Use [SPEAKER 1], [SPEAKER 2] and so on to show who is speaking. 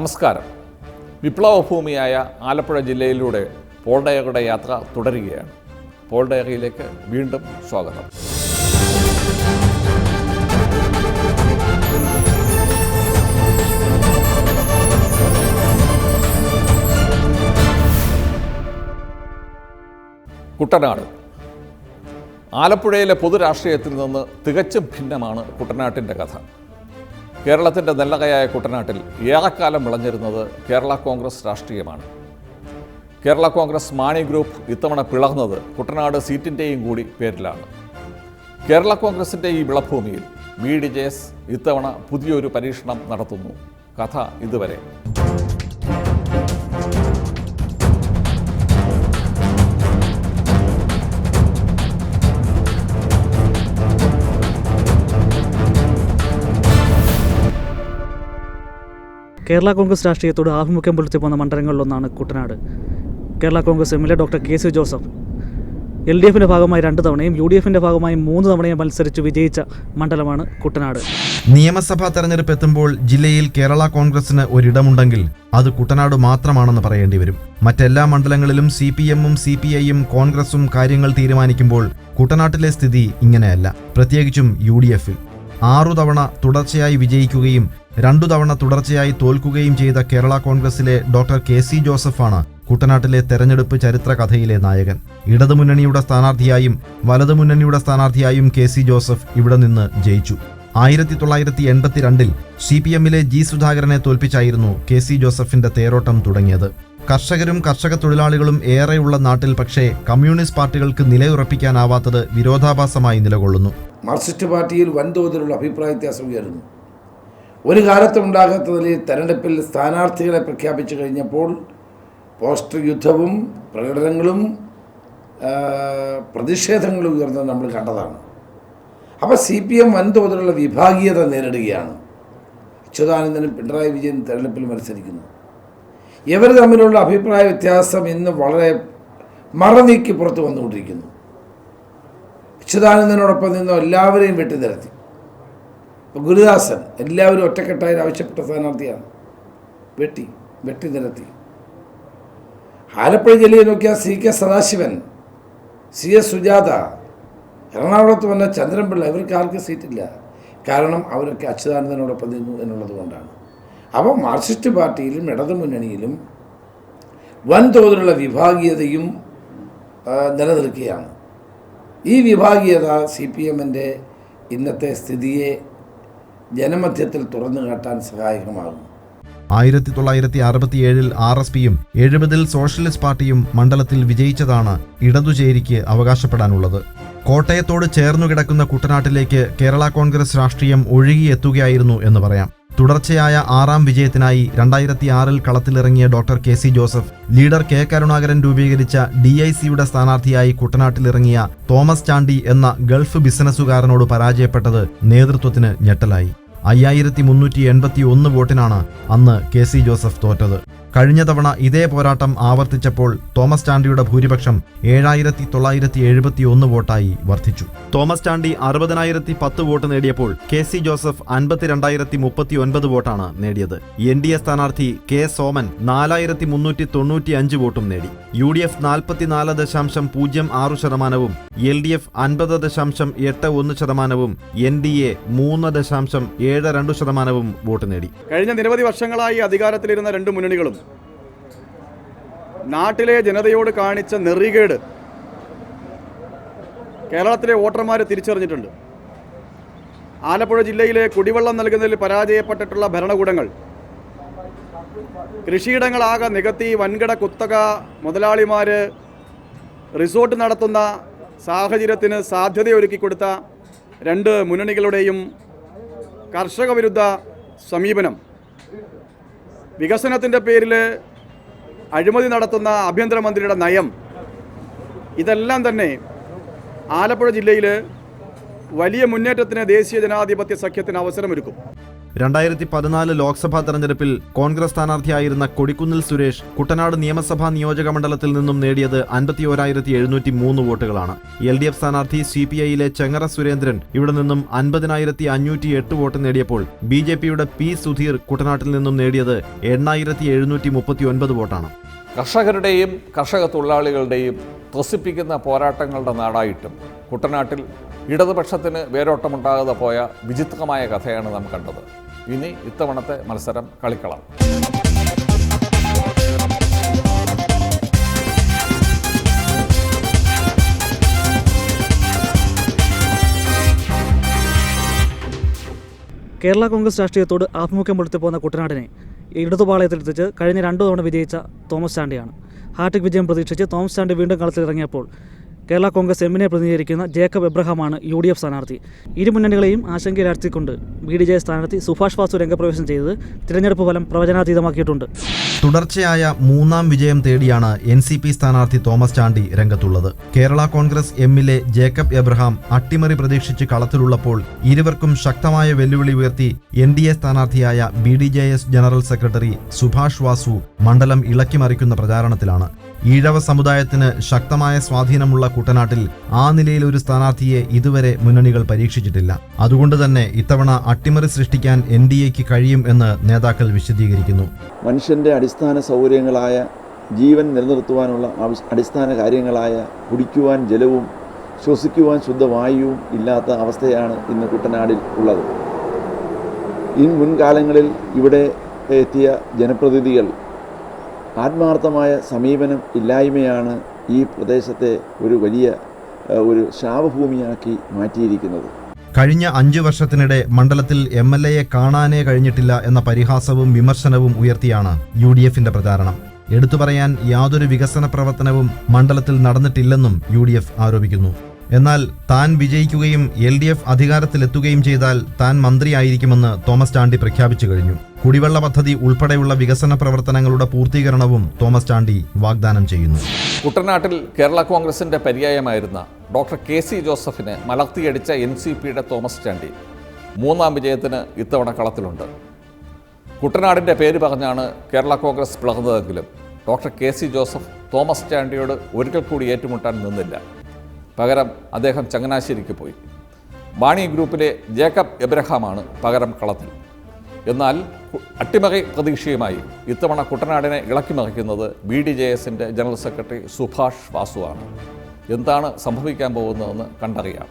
[SPEAKER 1] നമസ്കാരം. വിപ്ലവഭൂമിയായ ആലപ്പുഴ ജില്ലയിലൂടെ പോൾഡയകയുടെ യാത്ര തുടരുകയാണ്. പോൾഡയകയിലേക്ക് വീണ്ടും സ്വാഗതം. കുട്ടനാട്. ആലപ്പുഴയിലെ പൊതുരാഷ്ട്രീയത്തിൽ നിന്ന് തികച്ചും ഭിന്നമാണ് കുട്ടനാട്ടിന്റെ കഥ. കേരളത്തിന്റെ നെല്ലകയായ കുട്ടനാട്ടിൽ ഏറെക്കാലം വിളഞ്ഞിരുന്നത് കേരള കോൺഗ്രസ് രാഷ്ട്രീയമാണ്. കേരള കോൺഗ്രസ് മാണി ഗ്രൂപ്പ് ഇത്തവണ പിളർന്നത് കുട്ടനാട് സീറ്റിന്റെയും കൂടി പേരിലാണ്. കേരള കോൺഗ്രസിന്റെ ഈ വിളഭൂമിയിൽ ബി ഡി ജെ എസ് ഇത്തവണ പുതിയൊരു പരീക്ഷണം നടത്തുന്നു. കഥ ഇതുവരെ.
[SPEAKER 2] കേരള കോൺഗ്രസ് രാഷ്ട്രീയത്തോട് ആഭിമുഖ്യം പുലർത്തി പോകുന്ന മണ്ഡലങ്ങളിലൊന്നാണ് Kuttanad. Kerala Congress M L A doctor K C Joseph. L D എഫിന്റെ ഭാഗമായി രണ്ട് തവണയും യു ഡി എഫിന്റെ ഭാഗമായി മൂന്ന് തവണയും മത്സരിച്ച് വിജയിച്ച മണ്ഡലമാണ് കുട്ടനാട്.
[SPEAKER 3] നിയമസഭാ തെരഞ്ഞെടുപ്പ് എത്തുമ്പോൾ ജില്ലയിൽ കേരള കോൺഗ്രസിന് ഒരിടമുണ്ടെങ്കിൽ അത് കുട്ടനാട് മാത്രമാണെന്ന് പറയേണ്ടി വരും. മറ്റെല്ലാ മണ്ഡലങ്ങളിലും സി പി എമ്മും സി പി ഐയും കോൺഗ്രസും കാര്യങ്ങൾ തീരുമാനിക്കുമ്പോൾ കുട്ടനാട്ടിലെ സ്ഥിതി ഇങ്ങനെയല്ല. പ്രത്യേകിച്ചും യു ഡി എഫിൽ. ആറു തവണ തുടർച്ചയായി വിജയിക്കുകയും രണ്ടു തവണ തുടർച്ചയായി തോൽക്കുകയും ചെയ്ത കേരള കോൺഗ്രസിലെ ഡോക്ടർ കെ സി ജോസഫാണ് കുട്ടനാട്ടിലെ തെരഞ്ഞെടുപ്പ് ചരിത്ര കഥയിലെ നായകൻ. ഇടതുമുന്നണിയുടെ സ്ഥാനാർത്ഥിയായും വലതുമുന്നണിയുടെ സ്ഥാനാർത്ഥിയായും കെ സി ജോസഫ് ഇവിടെ നിന്ന് ജയിച്ചു. ആയിരത്തി തൊള്ളായിരത്തി എൺപത്തിരണ്ടിൽ സി പി എമ്മിലെ ജി സുധാകരനെ തോൽപ്പിച്ചായിരുന്നു കെ സി ജോസഫിന്റെ തേരോട്ടം തുടങ്ങിയത്. കർഷകരും കർഷക തൊഴിലാളികളും ഏറെയുള്ള നാട്ടിൽ പക്ഷേ കമ്മ്യൂണിസ്റ്റ് പാർട്ടികൾക്ക് നിലയുറപ്പിക്കാനാവാത്തത് വിരോധാഭാസമായി നിലകൊള്ളുന്നു.
[SPEAKER 4] മാർക്സിസ്റ്റ് പാർട്ടിയിൽ വൻതോതിലുള്ള അഭിപ്രായ വ്യത്യാസം ഉയരുന്നു. ഒരു കാലത്തും ഉണ്ടാകാത്ത നിലയിൽ തെരഞ്ഞെടുപ്പിൽ സ്ഥാനാർത്ഥികളെ പ്രഖ്യാപിച്ചു കഴിഞ്ഞപ്പോൾ പോസ്റ്റർ യുദ്ധവും പ്രകടനങ്ങളും പ്രതിഷേധങ്ങളും ഉയർന്നത് നമ്മൾ കണ്ടതാണ്. അപ്പോൾ സി പി എം വൻതോതിലുള്ള വിഭാഗീയത നേരിടുകയാണ്. അച്യുതാനന്ദനും പിണറായി വിജയൻ തെരഞ്ഞെടുപ്പിൽ മത്സരിക്കുന്നു. ഇവർ തമ്മിലുള്ള അഭിപ്രായ വ്യത്യാസം ഇന്ന് വളരെ മറനീക്കി പുറത്തു വന്നുകൊണ്ടിരിക്കുന്നു. അച്യുതാനന്ദനോടൊപ്പം നിന്നും എല്ലാവരെയും വെട്ടിനിരത്തി ഇപ്പോൾ ഗുരുദാസൻ എല്ലാവരും ഒറ്റക്കെട്ടായി ആവശ്യപ്പെട്ട സ്ഥാനാർത്ഥിയാണ് വെട്ടി വെട്ടിനിരത്തി ആലപ്പുഴ ജില്ലയിൽ നോക്കിയാൽ C K Sadasivan C S Sujatha എറണാകുളത്ത് വന്ന ചന്ദ്രൻപിള്ള ഇവർക്ക് ആർക്കും സീറ്റില്ല. കാരണം അവരൊക്കെ അച്യുതാനന്ദനോടൊപ്പം നിന്നു എന്നുള്ളത് കൊണ്ടാണ്. അപ്പോൾ മാർക്സിസ്റ്റ് പാർട്ടിയിലും ഇടതു മുന്നണിയിലും വൻതോതിലുള്ള വിഭാഗീയതയും നിലനിൽക്കുകയാണ്. ഈ വിഭാഗീയത സി പി എമ്മിന്റെ ഇന്നത്തെ സ്ഥിതിയെ ജനമധ്യത്തിൽ തുറന്നു കാട്ടാൻ സഹായകമാകും
[SPEAKER 3] ആയിരത്തി തൊള്ളായിരത്തി അറുപത്തിയേഴിൽ ആർ എസ് പിയും എഴുപതിൽ സോഷ്യലിസ്റ്റ് പാർട്ടിയും മണ്ഡലത്തിൽ വിജയിച്ചതാണ് ഇടതുചേരിക്ക് അവകാശപ്പെടാനുള്ളത്. കോട്ടയത്തോട് ചേർന്നു കിടക്കുന്ന കുട്ടനാട്ടിലേക്ക് കേരള കോൺഗ്രസ് രാഷ്ട്രീയം ഒഴുകിയെത്തുകയായിരുന്നു എന്ന് പറയാം. തുടർച്ചയായ ആറാം വിജയത്തിനായി രണ്ടായിരത്തി ആറിൽ കളത്തിലിറങ്ങിയ doctor K C Joseph leader K Karunakaran രൂപീകരിച്ച ഡി ഐ സിയുടെ സ്ഥാനാർത്ഥിയായി കുട്ടനാട്ടിലിറങ്ങിയ തോമസ് ചാണ്ടി എന്ന ഗൾഫ് ബിസിനസ്സുകാരനോട് പരാജയപ്പെട്ടത് നേതൃത്വത്തിന് ഞെട്ടലായി. അയ്യായിരത്തി മുന്നൂറ്റി എൺപത്തി ഒന്ന് വോട്ടിനാണ് അന്ന് കെ സി ജോസഫ് തോറ്റത്. കഴിഞ്ഞ തവണ ഇതേ പോരാട്ടം ആവർത്തിച്ചപ്പോൾ തോമസ് ചാണ്ടിയുടെ ഭൂരിപക്ഷം ഏഴായിരത്തി തൊള്ളായിരത്തി എഴുപത്തി ഒന്ന് വോട്ടായി വർദ്ധിച്ചു. തോമസ് ചാണ്ടി അറുപതിനായിരത്തി പത്ത് വോട്ട് നേടിയപ്പോൾ കെ സി ജോസഫ് അൻപത്തിരണ്ടായിരത്തി മുപ്പത്തി ഒൻപത് വോട്ടാണ് നേടിയത്. എൻ ഡി എ സ്ഥാനാർത്ഥി കെ സോമൻ നാലായിരത്തി മുന്നൂറ്റി തൊണ്ണൂറ്റി അഞ്ച് വോട്ടും നേടി. യു ഡി എഫ് നാൽപ്പത്തിനാല് ദശാംശം പൂജ്യം ആറ് ശതമാനവും എൽ ഡി എഫ് അൻപത് ദശാംശം എട്ട് ഒന്ന് ശതമാനവും എൻ ഡി എ മൂന്ന് ദശാംശം ഏഴ് രണ്ട് ശതമാനവും വോട്ട് നേടി.
[SPEAKER 5] കഴിഞ്ഞ നിരവധി വർഷങ്ങളായി അധികാരത്തിലിരുന്ന രണ്ട് മുന്നണികളും നാട്ടിലെ ജനതയോട് കാണിച്ച നെറികേട് കേരളത്തിലെ വോട്ടർമാർ തിരിച്ചറിഞ്ഞിട്ടുണ്ട്. ആലപ്പുഴ ജില്ലയിലെ കുടിവെള്ളം നൽകുന്നതിൽ പരാജയപ്പെട്ടിട്ടുള്ള ഭരണകൂടങ്ങൾ കൃഷിയിടങ്ങളാകെ നികത്തി വൻകിട കുത്തക മുതലാളിമാർ റിസോർട്ട് നടത്തുന്ന സാഹചര്യത്തിന് സാധ്യതയൊരുക്കി കൊടുത്ത രണ്ട് മുന്നണികളുടെയും കർഷക വിരുദ്ധ സമീപനം. വികസനത്തിന്റെ പേരിൽ അഴിമതി നടത്തുന്ന ആഭ്യന്തരമന്ത്രിയുടെ നയം. ഇതെല്ലാം തന്നെ ആലപ്പുഴ ജില്ലയിൽ വലിയ മുന്നേറ്റത്തിന് ദേശീയ ജനാധിപത്യ സഖ്യത്തിന് അവസരമൊരുക്കും.
[SPEAKER 3] രണ്ടായിരത്തി പതിനാല് ലോക്സഭാ തെരഞ്ഞെടുപ്പിൽ കോൺഗ്രസ് സ്ഥാനാർത്ഥിയായിരുന്ന കൊടിക്കുന്നിൽ സുരേഷ് കുട്ടനാട് നിയമസഭാ നിയോജക മണ്ഡലത്തിൽ നിന്നും നേടിയത് അൻപത്തിയോരായിരത്തി എഴുന്നൂറ്റി മൂന്ന് വോട്ടുകളാണ്. എൽ ഡി എഫ് സ്ഥാനാർത്ഥി സി പി ഐയിലെ ചെങ്ങറ സുരേന്ദ്രൻ ഇവിടെ നിന്നും അൻപതിനായിരത്തി അഞ്ഞൂറ്റി എട്ട് വോട്ട് നേടിയപ്പോൾ ബി ജെ പിയുടെ പി സുധീർ കുട്ടനാട്ടിൽ നിന്നും നേടിയത് എണ്ണായിരത്തി എഴുന്നൂറ്റി മുപ്പത്തി ഒൻപത് വോട്ടാണ്.
[SPEAKER 1] കർഷകരുടെയും കർഷക തൊഴിലാളികളുടെയും ത്രസിപ്പിക്കുന്ന പോരാട്ടങ്ങളുടെ നാടായിട്ടും കുട്ടനാട്ടിൽ ഇടതുപക്ഷത്തിന് വേരോട്ടമുണ്ടാകാതെ പോയ വിചിത്രമായ കഥയാണ് നാം കണ്ടത്. ഇനി ഇത്തവണത്തെ മത്സരം കളിക്കളം.
[SPEAKER 2] കേരള കോൺഗ്രസ് രാഷ്ട്രീയത്തോട് ആഭിമുഖ്യം പുലർത്തി പോകുന്ന കുട്ടനാടിനെ ഇടതുപാളയത്തിലെത്തിച്ച് കഴിഞ്ഞ രണ്ടു തവണ വിജയിച്ച തോമസ് ചാണ്ടിയാണ്. ഹാർട്ടിക് വിജയം പ്രതീക്ഷിച്ച് തോമസ് ചാണ്ടി വീണ്ടും കളത്തിലിറങ്ങിയപ്പോൾ കേരള കോൺഗ്രസ് എമ്മിനെ പ്രതിനിധീകരിക്കുന്ന ജേക്കബ് എബ്രഹാമാണ് യു ഡി എഫ് സ്ഥാനാർത്ഥി. ഇരു മുന്നണികളെയും ആശങ്കയിലാഴ്ത്തിക്കൊണ്ട് ബി ഡി ജെ സ്ഥാനാർത്ഥി സുഭാഷ് വാസു രംഗപ്രവേശം ചെയ്തത് തിരഞ്ഞെടുപ്പ് ഫലം പ്രവചനാതീതമാക്കിയിട്ടുണ്ട്.
[SPEAKER 3] തുടർച്ചയായ മൂന്നാം വിജയം തേടിയാണ് എൻ സി പി സ്ഥാനാർത്ഥി തോമസ് ചാണ്ടി രംഗത്തുള്ളത്. കേരള കോൺഗ്രസ് എമ്മിലെ ജേക്കബ് എബ്രഹാം അട്ടിമറി പ്രതീക്ഷിച്ച് കളത്തിലുള്ളപ്പോൾ ഇരുവർക്കും ശക്തമായ വെല്ലുവിളി ഉയർത്തി N D A സ്ഥാനാർത്ഥിയായ B D J S general secretary Subhash Vasu മണ്ഡലം ഇളക്കിമറിക്കുന്ന പ്രചാരണത്തിലാണ്. ഈഴവ സമുദായത്തിന് ശക്തമായ സ്വാധീനമുള്ള കുട്ടനാട്ടിൽ ആ നിലയിൽ ഒരു സ്ഥാനാർത്ഥിയെ ഇതുവരെ മുന്നണികൾ പരീക്ഷിച്ചിട്ടില്ല. അതുകൊണ്ട് തന്നെ ഇത്തവണ അട്ടിമറി സൃഷ്ടിക്കാൻ എൻ ഡി എക്ക് കഴിയും എന്ന് നേതാക്കൾ വിശദീകരിക്കുന്നു.
[SPEAKER 6] മനുഷ്യന്റെ അടിസ്ഥാന സൗകര്യങ്ങളായ ജീവൻ നിലനിർത്തുവാനുള്ള അടിസ്ഥാന കാര്യങ്ങളായ കുടിക്കുവാൻ ജലവും ശ്വസിക്കുവാൻ ശുദ്ധവായുവും ഇല്ലാത്ത അവസ്ഥയാണ് ഇന്ന് കുട്ടനാടിൽ ഉള്ളത്. ഈ മുൻകാലങ്ങളിൽ ഇവിടെ എത്തിയ ജനപ്രതിനിധികൾ ആത്മാർത്ഥമായ സമീപനം ഇല്ലായ്മയാണ് ഈ പ്രദേശത്തെ ഒരു വലിയ ഒരു ശാപഭൂമിയാക്കി മാറ്റിയിരിക്കുന്നത്.
[SPEAKER 3] കഴിഞ്ഞ അഞ്ചു വർഷത്തിനിടെ മണ്ഡലത്തിൽ എം എൽ എയെ കാണാനേ കഴിഞ്ഞിട്ടില്ല എന്ന പരിഹാസവും വിമർശനവും ഉയർത്തിയാണ് യു ഡി എഫിന്റെ പ്രചാരണം. എടുത്തു പറയാൻ യാതൊരു വികസന പ്രവർത്തനവും മണ്ഡലത്തിൽ നടന്നിട്ടില്ലെന്നും യു ഡി എഫ് ആരോപിക്കുന്നു. എന്നാൽ താൻ വിജയിക്കുകയും എൽ ഡി എഫ് അധികാരത്തിലെത്തുകയും ചെയ്താൽ താൻ മന്ത്രിയായിരിക്കുമെന്ന് തോമസ് ചാണ്ടി പ്രഖ്യാപിച്ചു കഴിഞ്ഞു. കുടിവെള്ള പദ്ധതി ഉൾപ്പെടെയുള്ള വികസന പ്രവർത്തനങ്ങളുടെ പൂർത്തീകരണവും തോമസ് ചാണ്ടി വാഗ്ദാനം ചെയ്യുന്നു.
[SPEAKER 1] കുട്ടനാട്ടിൽ കേരള കോൺഗ്രസിന്റെ പര്യായമായിരുന്ന ഡോക്ടർ കെ സി ജോസഫിനെ മലർത്തിയടിച്ച എൻ സി പിയുടെ തോമസ് ചാണ്ടി മൂന്നാം വിജയത്തിന് ഇത്തവണ കളത്തിലുണ്ട്. കുട്ടനാടിന്റെ പേര് പറഞ്ഞാണ് Kerala Congress പിളർന്നതെങ്കിലും doctor K C Joseph Thomas ചാണ്ടിയോട് ഒരിക്കൽ കൂടി ഏറ്റുമുട്ടാൻ നിന്നില്ല. പകരം അദ്ദേഹം ചങ്ങനാശ്ശേരിക്ക് പോയി. ബാണി ഗ്രൂപ്പിലെ ജേക്കബ് എബ്രഹാമാണ് പകരം കളത്തിൽ. എന്നാൽ അട്ടിമറി പ്രതീക്ഷയുമായി ഇത്തവണ കുട്ടനാടിനെ ഇളക്കി മറിക്കുന്നത് ബി ഡി ജെ എസിന്റെ ജനറൽ സെക്രട്ടറി സുഭാഷ് വാസുവാണ്. എന്താണ് സംഭവിക്കാൻ പോകുന്നതെന്ന് കണ്ടറിയാം.